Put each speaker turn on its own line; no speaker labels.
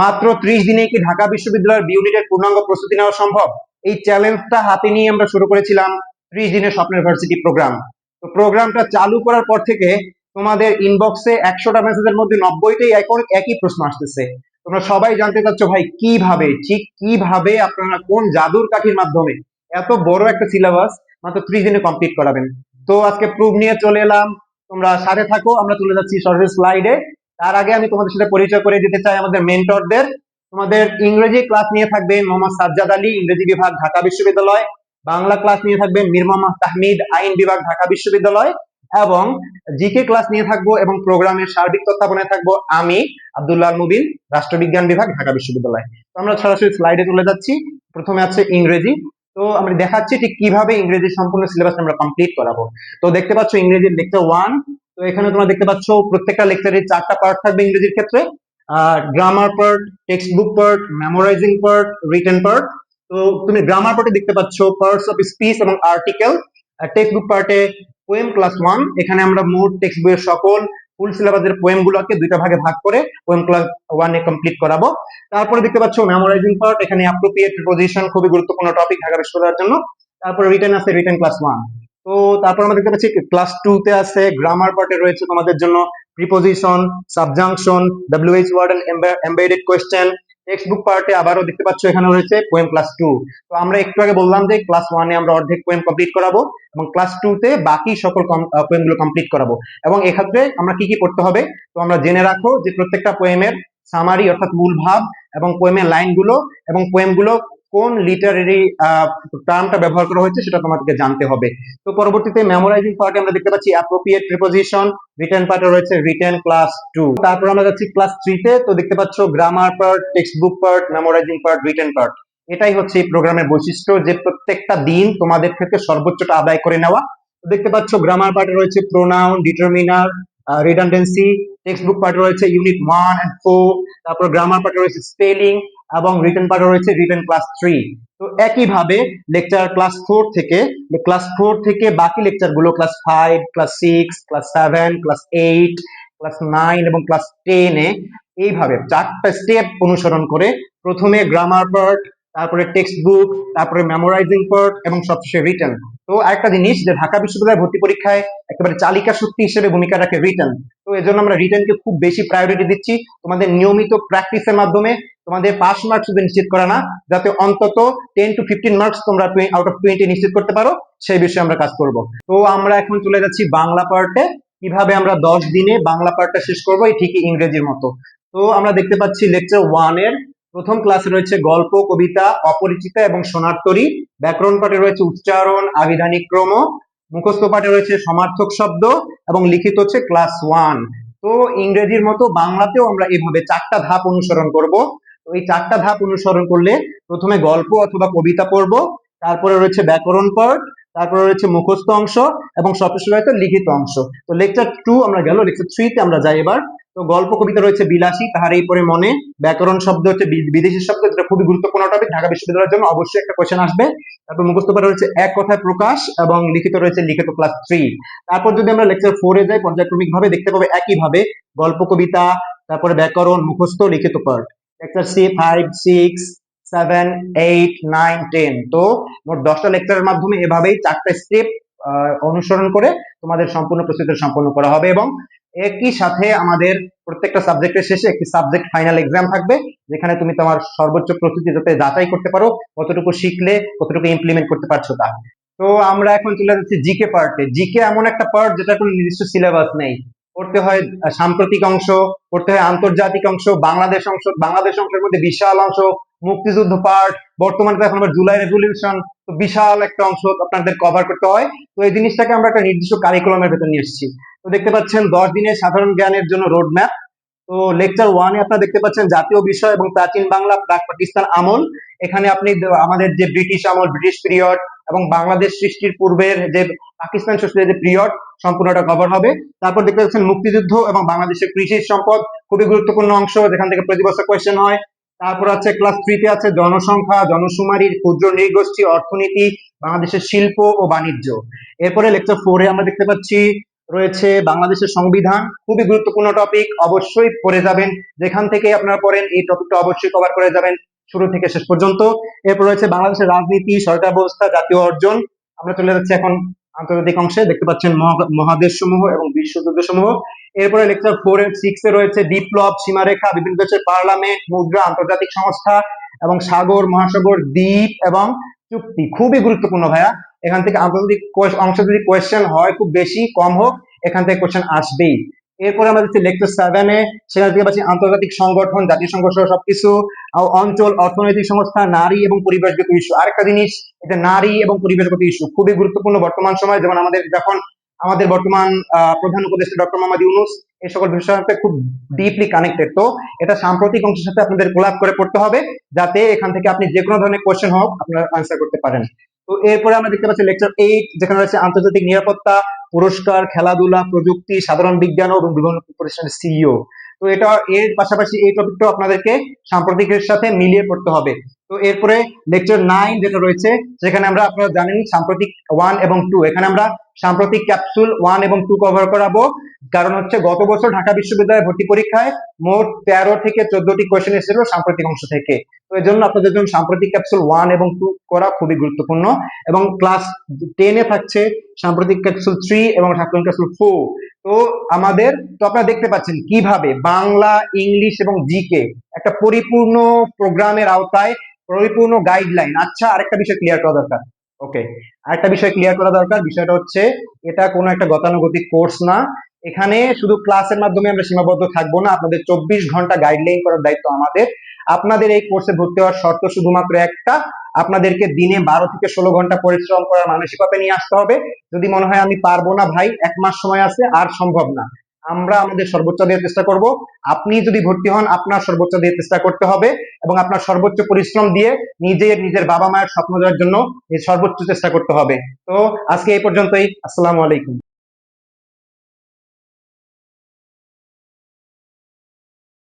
মাত্র ত্রিশ দিনে কি ঢাকা বিশ্ববিদ্যালয়ের বি ইউনিটের পূর্ণাঙ্গ প্রস্তুতি নেওয়া সম্ভব? এই চ্যালেঞ্জটা হাতে নিয়ে আমরা শুরু করেছিলাম ত্রিশ দিনের স্বপ্নের ভার্সিটি প্রোগ্রাম তো প্রোগ্রামটা চালু করার পর থেকে তোমাদের ইনবক্সে একশোটা মেসেজের মধ্যে নব্বইটাই এখন একই প্রশ্ন আসতেছে। তোমরা সবাই জানতে চাচ্ছ, ভাই, কীভাবে? ঠিক কীভাবে আপনারা কোন জাদুর কাঠির মাধ্যমে? এত বড় একটা সিলেবাস মাত্র ত্রিশ দিনে কমপ্লিট করাবেন। তো আজকে প্রুফ নিয়ে চলে এলাম। তোমরা সাথে থাকো, আমরা চলে যাচ্ছি সরাসরি স্লাইডে তার আগে আমি তোমাদের সাথে পরিচয় করে দিতে চাই আমাদের মেন্টরদের তোমাদের ইংরেজি ক্লাস নিয়ে থাকবেন মোহাম্মদ সাজ্জাদ আলী, ইংরেজি বিভাগ, ঢাকা বিশ্ববিদ্যালয়। বাংলা ক্লাস নিয়ে থাকবেন মীর মোহাম্মদ তাহমিদ, আইন বিভাগ, ঢাকা বিশ্ববিদ্যালয়। এবং জিকে ক্লাস নিয়ে থাকব এবং প্রোগ্রামের সার্বিক তত্ত্বাবধানে থাকব আমি, আব্দুল্লাহ মুবিন রাষ্ট্রবিজ্ঞান বিভাগ, ঢাকা বিশ্ববিদ্যালয়। তো আমরা সরাসরি স্লাইডে চলে যাচ্ছি। প্রথমে আছে ইংরেজি। তো আমরা দেখাচ্ছি ঠিক কীভাবে ইংরেজি সম্পূর্ণ সিলেবাস আমরা কমপ্লিট করাবো। তো দেখতে পাচ্ছ ইংরেজির লেকচার ওয়ান তো এখানে তোমরা দেখতে পাচ্ছ প্রত্যেকটা লেকচারের চারটা পার্ট থাকবে ইংরেজির ক্ষেত্রে, আর grammar part text book part memorising part written part তো তুমি গ্রামার পার্টে দেখতে পাচ্ছ পার্টস অফ স্পিচ এবং আর্টিকেল টেক্সট বুক পার্টে পোয়েম ক্লাস ওয়ান এখানে আমরা মোট টেক্সট বইয়ের সকল ফুল সিলেবাসের পোয়েম গুলোকে দুইটা ভাগে ভাগ করে পোয়েম ক্লাস ওয়ানে কমপ্লিট করাবো। তারপরে দেখতে পাচ্ছ মেমোরাইজিং পার্ট এখানে অ্যাপ্রোপ্রিয়েট প্রিপোজিশন খুবই গুরুত্বপূর্ণ টপিক ঢাকা বিশ্ববিদ্যালয়ের জন্য। তারপরে রিটার্ন আছে রিটার্ন ক্লাস ওয়ান তো তারপর আমরা দেখতে পাচ্ছি ক্লাস টু তে আছে গ্রামার পার্টে রয়েছে তোমাদের জন্য preposition subjunction WH word and question text book পার্টে আবারও দেখতে পাচ্ছ এখানে রয়েছে পোয়েম ক্লাস টু তো আমরা একটু আগে বললাম যে ক্লাস ওয়ানে আমরা অর্ধেক পোয়েম কমপ্লিট করাবো এবং ক্লাস টু তে বাকি সকল পোয়েমগুলো কমপ্লিট করাবো। এবং এক্ষেত্রে আমরা কি কি করতে হবে? তো আমরা জেনে রাখো যে প্রত্যেকটা পোয়েমের সামারি অর্থাৎ মূল ভাব এবং পোয়েমের লাইনগুলো এবং পোয়েমগুলো কোন লিটারেরি টার্মটা ব্যবহার করা হয়েছে সেটা তোমাদেরকে জানতে হবে। তো পরবর্তীতে মেমোরাইজিং পার্টে আমরা দেখতে পাচ্ছি অ্যাপ্রোপ্রিয়েট প্রিপোজিশন রিটেন পার্টে রয়েছে রিটেন ক্লাস টু তারপর আমরা যাচ্ছি ক্লাস থ্রিতে তো দেখতে পাচ্ছ grammar part text book part memorising part written part এটাই হচ্ছে এই প্রোগ্রামের বৈশিষ্ট্য যে প্রত্যেকটা দিন তোমাদের থেকে সর্বোচ্চটা আদায় করে নেওয়া। দেখতে পাচ্ছ গ্রামার পার্টে রয়েছে pronoun determiner redundancy text book পার্টে রয়েছে ইউনিট ওয়ান এন্ড ফোর তারপর গ্রামার পার্টে রয়েছে স্পেলিং এবং রিটেন পার্টে রয়েছে রিটেন ক্লাস থ্রি তো একইভাবে লেকচার ক্লাস ফোর থেকে ক্লাস ফোর থেকে বাকি লেকচারগুলো class five class six class seven class eight class nine এবং ক্লাস টেনে এইভাবে চারটা স্টেপ অনুসরণ করে প্রথমে গ্রামার পার্ট তারপরে টেক্সট বুক তারপরে মেমোরাইজিং পার্ট এবং সবশেষে রিটার্ন তো আরেকটা জিনিস যে ঢাকা বিশ্ববিদ্যালয়ের ভর্তি পরীক্ষায় একেবারে চালিকা শক্তি হিসেবে ভূমিকা রাখে রিটার্ন তো এই জন্য আমরা রিটার্নকে খুব বেশি প্রায়োরিটি দিচ্ছি। তোমাদের নিয়মিত প্র্যাকটিসের মাধ্যমে তোমাদের পাস মার্কস শুধু নিশ্চিত করা না, যাতে অন্তত টেন টু ফিফটিন মার্কস তোমরা আউট অফ টোয়েন্টি নিশ্চিত করতে পারো, সেই বিষয়ে আমরা কাজ করব। তো আমরা এখন চলে যাচ্ছি বাংলা পার্টে। কীভাবে আমরা দশ দিনে বাংলা পার্টটা শেষ করব ঠিকই ইংরেজির মতো। তো আমরা দেখতে পাচ্ছি লেকচার ওয়ানের প্রথম ক্লাসে রয়েছে গল্প, কবিতা, অপরিচিতা এবং সোনারতরী ব্যাকরণ পাঠে রয়েছে উচ্চারণ আবিধানিক ক্রম, মুখস্থ পাঠে রয়েছে সমার্থক শব্দ এবং লিখিত হচ্ছে ক্লাস ওয়ান তো ইংরেজির মতো বাংলাতেও আমরা এভাবে চারটা ধাপ অনুসরণ করব। তো এই চারটা ধাপ অনুসরণ করলে প্রথমে গল্প অথবা কবিতা পড়ব, তারপরে রয়েছে ব্যাকরণ পার্ট তারপরে রয়েছে মুখস্থ অংশ এবং রয়েছে লিখিত অংশ। তো লেকচার টু আমরা গেল লেকচার থ্রিতে আমরা যাই এবার। তো গল্প কবিতা রয়েছে বিলাসী, তাহার এই পরে মনে, ব্যাকরণ শব্দ হচ্ছে বিদেশি শব্দ, যেটা খুবই গুরুত্বপূর্ণ টপিক ঢাকা বিশ্ববিদ্যালয়ের জন্য অবশ্যই একটা কোয়েশ্চেন আসবে। তারপর মুখস্থ পাঠে রয়েছে এক কথায় প্রকাশ এবং লিখিত রয়েছে লিখিত ক্লাস থ্রি তারপর যদি আমরা লেকচার ফোরে যাই পর্যায়ক্রমিক ভাবে দেখতে পাবো একইভাবে গল্প, কবিতা, তারপরে ব্যাকরণ, মুখস্থ, লিখিত part lecture C five six seven eight nine ten তো মোট দশটা লেকচারের মাধ্যমে এভাবেই চারটা স্টেপ অনুসরণ করে তোমাদের সম্পূর্ণ প্রস্তুতি সম্পন্ন করা হবে এবং একই সাথে আমাদের প্রত্যেকটা সাবজেক্টের শেষে একটি সাবজেক্ট ফাইনাল এক্সাম থাকবে, যেখানে তুমি তোমার সর্বোচ্চ প্রস্তুতি যাতে যাচাই করতে পারো, কতটুকু শিখলে, কতটুকু ইমপ্লিমেন্ট করতে পারছ তা। তো আমরা এখন চলে যাচ্ছি জিকে পার্টে জিকে এমন একটা পার্ট যেটা কোনো নির্দিষ্ট সিলেবাস নেই। পড়তে হয় সাম্প্রতিক অংশ, পড়তে হয় আন্তর্জাতিক অংশ, বাংলাদেশ অংশ, বাংলাদেশ অংশের মধ্যে বিশাল অংশ মুক্তিযুদ্ধ পার্ট বর্তমানে এখন আবার জুলাই রেভলিউশন তো বিশাল একটা অংশ আপনাদের কভার করতে হয়। তো এই জিনিসটাকে আমরা একটা নির্দিষ্ট কারিকুলামের ভেতর নিয়ে এসেছি। তো দেখতে পাচ্ছেন, দশ দিনের সাধারণ জ্ঞানের জন্য রোড ম্যাপ তো লেকচার ওয়ানে আপনারা দেখতে পাচ্ছেন, জাতীয় বিষয় এবং প্রাচীন বাংলা, প্রাক পাকিস্তান আমল। এখানে আপনি আমাদের যে ব্রিটিশ আমল, ব্রিটিশ পিরিয়ড এবং বাংলাদেশ সৃষ্টির পূর্বের যে পাকিস্তান সৃষ্টির যে পিরিয়ড সম্পূর্ণটা কভার হবে। তারপর দেখতে পাচ্ছেন, মুক্তিযুদ্ধ এবং বাংলাদেশের কৃষি সম্পদ, খুবই গুরুত্বপূর্ণ অংশ। যেখান থেকে প্রতি বছর কোয়েশ্চেন হয়। তারপর আছে ক্লাস থ্রিতে আছে জনসংখ্যা জনশুমারির ক্ষুদ্র নৃগোষ্ঠী, অর্থনীতি, বাংলাদেশের শিল্প ও বাণিজ্য। এরপরে লেকচার ফোরে আমরা দেখতে পাচ্ছি, রয়েছে বাংলাদেশের সংবিধান, খুবই গুরুত্বপূর্ণ টপিক অবশ্যই পড়ে যাবেন। যেখান থেকে আপনারা পড়েন, এই টপিকটা অবশ্যই কভার করে যাবেন শুরু থেকে শেষ পর্যন্ত। এরপর রয়েছে বাংলাদেশের রাজনীতি, সরকার ব্যবস্থা, জাতীয় অর্জন। আমরা চলে যাচ্ছি এখন আন্তর্জাতিক অংশে। দেখতে পাচ্ছেন মহা- মহাদেশ সমূহ এবং বিশ্বযুদ্ধ সমূহ। এরপরে লেকচার ফোর এন্ড সিক্স এ রয়েছে বিপ্লব, সীমারেখা, বিভিন্ন দেশের পার্লামেন্ট, মুদ্রা, আন্তর্জাতিক সংস্থা এবং সাগর, মহাসাগর, দ্বীপ এবং চুক্তি। খুবই গুরুত্বপূর্ণ ভাইয়া। এখান থেকে আন্তর্জাতিক অংশ যদি কোয়েশ্চেন হয়, খুব বেশি কম হোক, এখান থেকে কোয়েশ্চেন আসবেই। এরপরে আমরা যাচ্ছি লেকচার সেভেনে সেখান থেকে পাচ্ছি আন্তর্জাতিক সংগঠন, জাতীয় সংঘ সহ সবকিছু অঞ্চল, অর্থনৈতিক সংস্থা, নারী এবং পরিবেশগত ইস্যু আরেকটা জিনিস, এটা নারী এবং পরিবেশগত ইস্যু খুবই গুরুত্বপূর্ণ বর্তমান সময়, যেমন আমাদের যখন আমাদের বর্তমান প্রধান উপদেষ্টা ডক্টর মোহাম্মদ ইউনুস, এই সকল বিষয়ের সাথে খুব ডিপলি কানেক্টেড তো এটা সাম্প্রতিক অংশের সাথে আপনাদের কোলাপ করে পড়তে হবে, যাতে এখান থেকে আপনি যে কোনো ধরনের কোয়েশ্চেন হোক, আপনারা আনসার করতে পারেন। তো এরপরে আমরা দেখতে পাচ্ছি লেকচার এইট যেখানে রয়েছে আন্তর্জাতিক নিরাপত্তা, পুরস্কার, খেলাধুলা, প্রযুক্তি, সাধারণ বিজ্ঞান এবং বিভিন্ন প্রতিষ্ঠানের সিইও তো এটা এর পাশাপাশি এই টপিকটা আপনাদেরকে সাম্প্রতিকের সাথে মিলিয়ে পড়তে হবে। তো এরপরে লেকচার নাইন যেটা রয়েছে, সেখানে আমরা আপনারা জানেন সাম্প্রতিক ওয়ান এবং টু এখানে আমরা সাম্প্রতিক ক্যাপসুল ওয়ান এবং টু কভার করাবো। কারণ হচ্ছে গত বছর ঢাকা বিশ্ববিদ্যালয়ে ভর্তি পরীক্ষায় মোট তেরো থেকে চোদ্দটি কোয়েশ্চেন এসেছিল সাম্প্রতিক অংশ থেকে। তো এর জন্য আপনাদের জন্য সাম্প্রতিক ক্যাপসুল ওয়ান এবং টু করা খুবই গুরুত্বপূর্ণ। এবং ক্লাস টেনে থাকছে সাম্প্রতিক ক্যাপসুল থ্রি এবং সাম্প্রতিক ক্যাপসুল ফোর তো আমাদের তো আপনারা দেখতে পাচ্ছেন কীভাবে বাংলা, ইংলিশ এবং জিকে একটা পরিপূর্ণ প্রোগ্রামের আওতায় পরিপূর্ণ গাইডলাইন আচ্ছা আরেকটা বিষয় ক্লিয়ার করা দরকার। ওকে আরেকটা বিষয় ক্লিয়ার করা দরকার। বিষয়টা হচ্ছে, এটা কোনো একটা গতানুগতিক কোর্স না। এখানে শুধু ক্লাসের মাধ্যমে আমরা সীমাবদ্ধ থাকব না। আপনাদের চব্বিশ ঘণ্টা গাইডলাইন করার দায়িত্ব আমাদের। আপনাদের এই কোর্সে ভর্তি হওয়ার শর্ত শুধুমাত্র একটা, আপনাদেরকে দিনে বারো থেকে ষোলো ঘণ্টা পরিশ্রম করার মানসিকতা নিয়ে আসতে হবে। যদি মনে হয় আমি পারব না ভাই, এক মাস সময় আছে, আর সম্ভব না। আমরা আমাদের সর্বোচ্চ দিয়ে চেষ্টা করব। আপনি যদি ভর্তি হন, আপনার সর্বোচ্চ দিয়ে চেষ্টা করতে হবে এবং আপনার সর্বোচ্চ পরিশ্রম দিয়ে নিজের নিজের বাবা মায়ের স্বপ্ন দেওয়ার জন্য সর্বোচ্চ চেষ্টা করতে হবে। তো আজকে এই পর্যন্তই। আসসালামু আলাইকুম।